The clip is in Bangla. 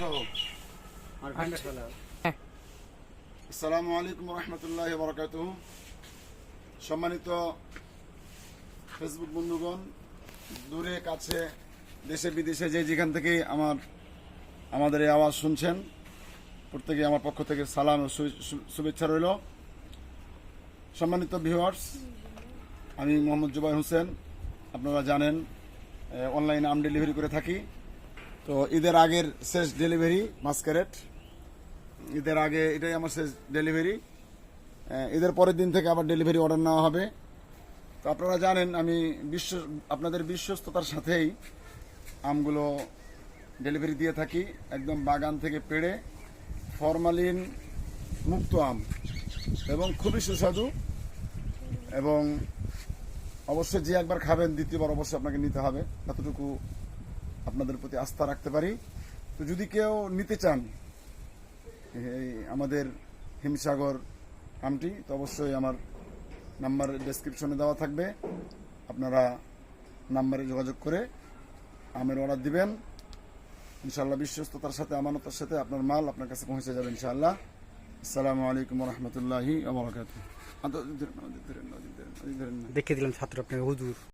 সহ আসসালামু আলাইকুম রহমতুল্লাহ বরকাত সম্মানিত ফেসবুক বন্ধুগণ দূরে কাছে দেশে বিদেশে যে যেখান থেকে আমার আমাদের এই আওয়াজ শুনছেন প্রত্যেকে আমার পক্ষ থেকে সালাম ও শুভেচ্ছা রইল। সম্মানিত ভিউয়ার্স আমি মোহাম্মদ জুবাই হোসেন আপনারা জানেন অনলাইনে আম ডেলিভারি করে থাকি। তো ঈদের আগের শেষ ডেলিভারি মাস্কারেট ঈদের আগে এটাই আমার শেষ ডেলিভারি ঈদের পরের দিন থেকে আবার ডেলিভারি অর্ডার নেওয়া হবে। তো আপনারা জানেন, আমি বিশ্ব, আপনাদের বিশ্বস্ততার সাথেই আমগুলো ডেলিভারি দিয়ে থাকি। একদম বাগান থেকে পেড়ে ফরমালিন মুক্ত আম। এবং খুবই সুস্বাদু। এবং অবশ্যই যে একবার খাবেন, দ্বিতীয়বার অবশ্যই আপনাকে নিতে হবে। এতটুকু আপনাদের প্রতি আস্থা রাখতে পারি তো যদি কেউ নিতে চান আমাদের হিমসাগর আমটি তো অবশ্যই আমার নাম্বার ডেসক্রিপশনে দেওয়া থাকবে আপনারা নাম্বারে যোগাযোগ করে আমের অর্ডার দিবেন ইনশাআল্লাহ বিশ্বস্ততার সাথে আমানতার সাথে আপনার মাল আপনার কাছে পৌঁছে যাবে ইনশাআল্লাহ আসসালামু আলাইকুম রহমতুল্লাহি দেখে দিলাম ছাত্র আপনার হুজুর